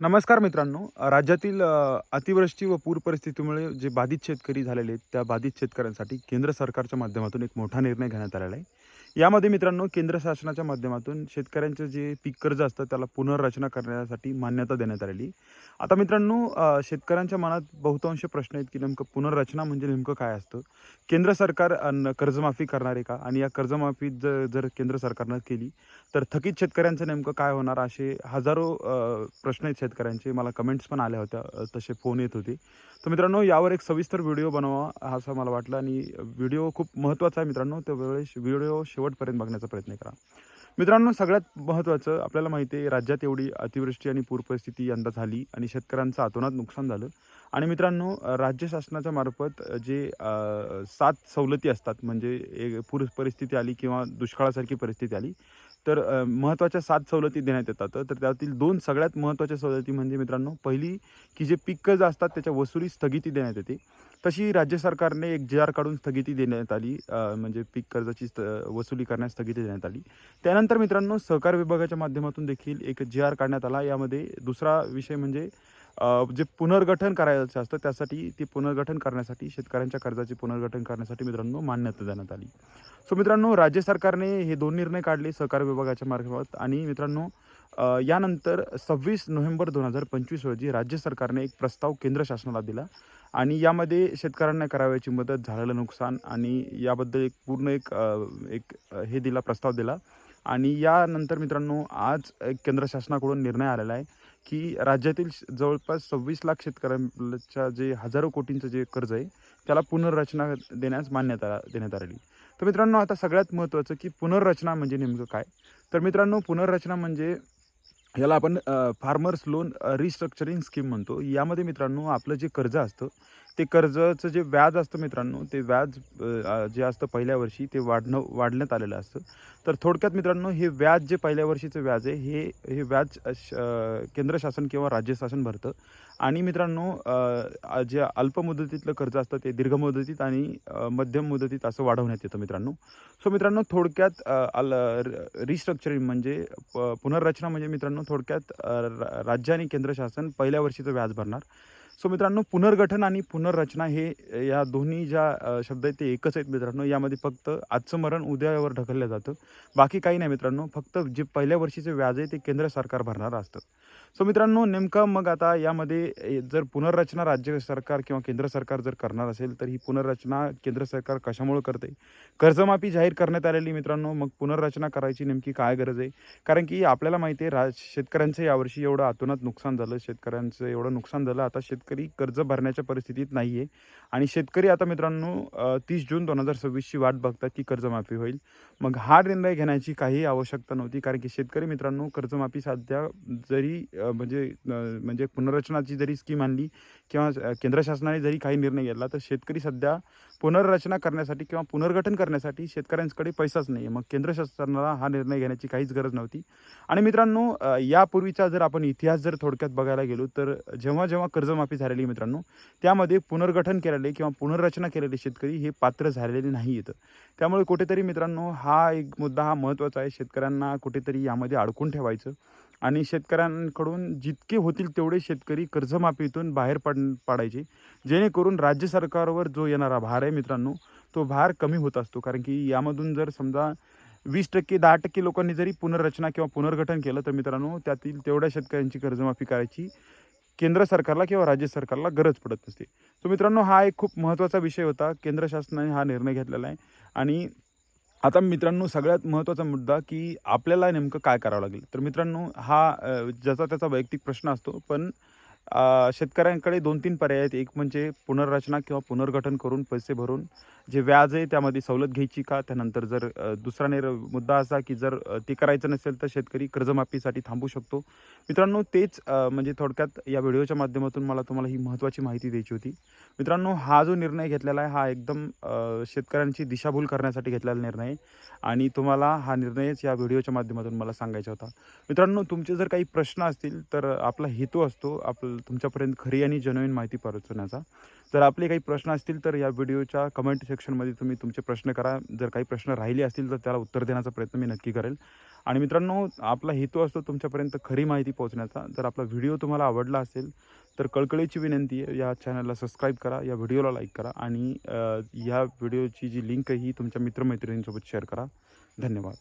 नमस्कार मित्रांनो. राज्यातील अतिवृष्टी व पूर परिस्थितीमुळे जे बाधित शेतकरी झालेले आहेत त्या बाधित शेतकऱ्यांसाठी केंद्र सरकारच्या माध्यमातून एक मोठा निर्णय घेण्यात आलेला आहे. यामध्ये मित्रांनो केंद्र शासनाच्या माध्यमातून शेतकऱ्यांचं जे पीक कर्ज असतं त्याला पुनर्रचना करण्यासाठी मान्यता देण्यात आलेली. आता मित्रांनो शेतकऱ्यांच्या मनात बहुतांश प्रश्न आहेत की नेमकं पुनर्रचना म्हणजे नेमकं काय असतं? केंद्र सरकार न- कर्जमाफी करणार आहे का? आणि या कर्जमाफी जर जर केंद्र सरकारनं केली तर थकीत शेतकऱ्यांचं नेमकं काय होणार? असे हजारो प्रश्न आहेत शेतकऱ्यांचे. मला कमेंट्स पण आल्या होत्या तसे फोन येत होते. तर मित्रांनो यावर एक सविस्तर व्हिडिओ बनवा असं मला वाटलं. आणि व्हिडिओ खूप महत्त्वाचा आहे मित्रांनो त्यावेळेस व्हिडिओ शेवटपर्यंत बघण्याचा प्रयत्न करा. मित्रांनो सगळ्यात महत्त्वाचं आपल्याला माहिती आहे राज्यात एवढी अतिवृष्टी आणि पूर परिस्थिती यंदा झाली आणि शेतकऱ्यांचं अतोनात नुकसान झालं. आणि मित्रांनो राज्य शासनाच्या मार्फत जे सात सवलती असतात म्हणजे एक पूर परिस्थिती आली किंवा दुष्काळासारखी परिस्थिती आली तर महत्त्वाच्या सात सवलती देण्यात येतात. तर त्यातील दोन सगळ्यात महत्त्वाच्या सवलती म्हणजे मित्रांनो पहिली की जे पीक कर्ज असतात त्याच्या वसुली स्थगिती देण्यात येते. तशी राज्य सरकारने एक जी आर काढून स्थगिती देण्यात आली म्हणजे पीक कर्जाची वसुली करण्यास स्थगिती देण्यात आली. त्यानंतर मित्रांनो सहकार विभागाच्या माध्यमातून देखील एक जी आर काढण्यात आला. यामध्ये दुसरा विषय म्हणजे जे पुनर्गठन करायचं असतं त्यासाठी ते पुनर्गठन करण्यासाठी शेतकऱ्यांच्या कर्जाचे पुनर्गठन करण्यासाठी मित्रांनो मान्यता देण्यात आली. सो मित्रांनो राज्य सरकारने हे दोन निर्णय काढले सहकार विभागाच्या मार्फत आणि मित्रांनो यानंतर सव्वीस नोव्हेंबर दोन हजार पंचवीस रोजी राज्य सरकारने एक प्रस्ताव केंद्र शासनाला दिला आणि यामध्ये शेतकऱ्यांना करावयाची मदत झालेलं नुकसान आणि याबद्दल एक पूर्ण एक एक हे दिला प्रस्ताव दिला. आणि यानंतर मित्रांनो आज एक केंद्र शासनाकडून निर्णय आलेला आहे की राज्यातील श- जवळपास सव्वीस लाख शेतकऱ्यांच्या जे हजारो कोटींचं जे कर्ज आहे त्याला पुनर्रचना देण्यास मान्यता देण्यात आलेली. तर मित्रांनो आता सगळ्यात महत्त्वाचं की पुनर्रचना म्हणजे नेमकं काय? तर मित्रांनो पुनर्रचना म्हणजे याला आपण फार्मर्स लोन रिस्ट्रक्चरिंग स्कीम म्हणतो. यामध्ये मित्रांनो आपलं जे कर्ज असतं ते कर्जाचं जे व्याज असतं मित्रांनो ते व्याज जे असतं पहिल्या वर्षी ते वाढणं वाढण्यात आलेलं असतं. तर थोडक्यात मित्रांनो हे व्याज जे पहिल्या वर्षीचं व्याज आहे हे हे व्याज श- केंद्र शासन किंवा राज्य शासन भरतं. आणि मित्रांनो जे अल्प मुदतीतलं कर्ज असतं ते दीर्घ मुदतीत आणि मध्यम मुदतीत असं वाढवण्यात येतं मित्रांनो. सो मित्रांनो थोडक्यात अल रिस्ट्रक्चरिंग म्हणजे प- पुनर्रचना म्हणजे मित्रांनो थोडक्यात रा- राज्य आणि केंद्र शासन पहिल्या वर्षीचं व्याज भरणार. सो मित्रांनो पुनर्गठन आणि पुनर्रचना हे या दोन्ही ज्या शब्द आहेत ते एकच आहेत मित्रांनो. यामध्ये फक्त आजचं मरण उद्यावर ढकललं जातं. बाकी काही नाही मित्रांनो. फक्त जे पहिल्या वर्षीचे व्याज आहे ते केंद्र सरकार भरणार असतं. सो मित्रांनो नेमकं मग आता यामध्ये जर पुनर्रचना राज्य सरकार किंवा केंद्र सरकार जर करणार असेल तर ही पुनर्रचना केंद्र सरकार कशामुळे करते? कर्जमाफी जाहीर करण्यात आलेली मित्रांनो मग पुनर्रचना करायची नेमकी काय गरज आहे? कारण की आपल्याला माहिती आहे राज शेतकऱ्यांचं यावर्षी एवढं अतोनात नुकसान झालं. शेतकऱ्यांचं एवढं नुकसान झालं. आता शेतकरी कर्ज भरण्याच्या परिस्थितीत नाही आहे आणि शेतकरी आता मित्रांनो तीस जून दोन हजार सव्वीसची वाट बघतात की कर्जमाफी होईल. मग हा निर्णय घेण्याची काही आवश्यकता नव्हती कारण की शेतकरी मित्रांनो कर्जमाफी सध्या जरी म्हणजे म्हणजे पुनर्रचनाची जरी स्कीम आणली किंवा केंद्र शासनाने जरी काही निर्णय घेतला तर शेतकरी सध्या पुनर्रचना करण्यासाठी किंवा पुनर्गठन करण्यासाठी शेतकऱ्यांकडे पैसाच नाही आहे मग केंद्र शासनाला हा निर्णय घेण्याची काहीच गरज नव्हती. आणि मित्रांनो यापूर्वीचा जर आपण इतिहास जर थोडक्यात बघायला गेलो तर जेव्हा जेव्हा कर्जमाफी झालेली मित्रांनो त्यामध्ये पुनर्गठन केलेले किंवा पुनर्रचना केलेले शेतकरी हे पात्र झालेले नाही येतं त्यामुळे कुठेतरी मित्रांनो हा एक मुद्दा हा महत्त्वाचा आहे. शेतकऱ्यांना कुठेतरी यामध्ये अडकून ठेवायचं. आणि शेतकऱ्यांकडून जितके होतील तेवढे शेतकरी कर्जमाफीतून बाहेर पड पाडायचे. जेणेकरून राज्य सरकारवर जो येणारा भार आहे मित्रांनो तो भार कमी होत असतो. कारण की यामधून जर समजा वीस टक्के दहा टक्के लोकांनी जरी पुनर्रचना किंवा पुनर्गठन केलं तर मित्रांनो त्यातील तेवढ्या शेतकऱ्यांची कर्जमाफी करायची केंद्र सरकारला किंवा राज्य सरकारला गरज पडत नसते. तो मित्रांनो हा एक खूप महत्त्वाचा विषय होता. केंद्र शासनाने हा निर्णय घेतलेला आहे. आणि आता मित्रांनो सगळ्यात महत्त्वाचा मुद्दा की आपल्याला नेमकं काय करावं लागेल? तर मित्रांनो हा ज्याचा त्याचा वैयक्तिक प्रश्न असतो पण शेतकऱ्यांकडे दोन तीन पर्याय आहेत. एक म्हणजे पुनर्रचना किंवा पुनर्गठन करून पैसे भरून जे व्याज आहे त्यामध्ये सवलत घ्यायची का? त्यानंतर जर दुसरा निर मुद्दा असा की जर ते करायचं नसेल तर शेतकरी कर्जमाफीसाठी थांबू शकतो. मित्रांनो तेच म्हणजे थोडक्यात या व्हिडिओच्या माध्यमातून मला तुम्हाला ही महत्त्वाची माहिती द्यायची होती. मित्रांनो हा जो निर्णय घेतलेला आहे हा एकदम शेतकऱ्यांची दिशाभूल करण्यासाठी घेतलेला निर्णय आहे. आणि तुम्हाला हा निर्णयच या व्हिडिओच्या माध्यमातून मला सांगायचा होता. मित्रांनो तुमचे जर काही प्रश्न असतील तर आपला हेतू असतो आपलं तुमच्यापर्यंत खरी आणि जनवीन माहिती पोहोचवण्याचा. जर आपले काही प्रश्न असतील तर या व्हिडिओच्या कमेंट सेक्शनमध्ये तुम्ही तुमचे प्रश्न करा. जर काही प्रश्न राहिले असतील तर त्याला उत्तर देण्याचा प्रयत्न मी नक्की करेल. आणि मित्रांनो आपला हेतू असतो तुमच्यापर्यंत खरी माहिती पोहोचण्याचा. जर आपला व्हिडिओ तुम्हाला आवडला असेल तर कळकळीची विनंती आहे. या चॅनलला सबस्क्राईब करा या व्हिडिओला लाईक करा आणि या व्हिडिओची जी लिंक आहे ही तुमच्या मित्रमैत्रिणींसोबत शेअर करा. धन्यवाद.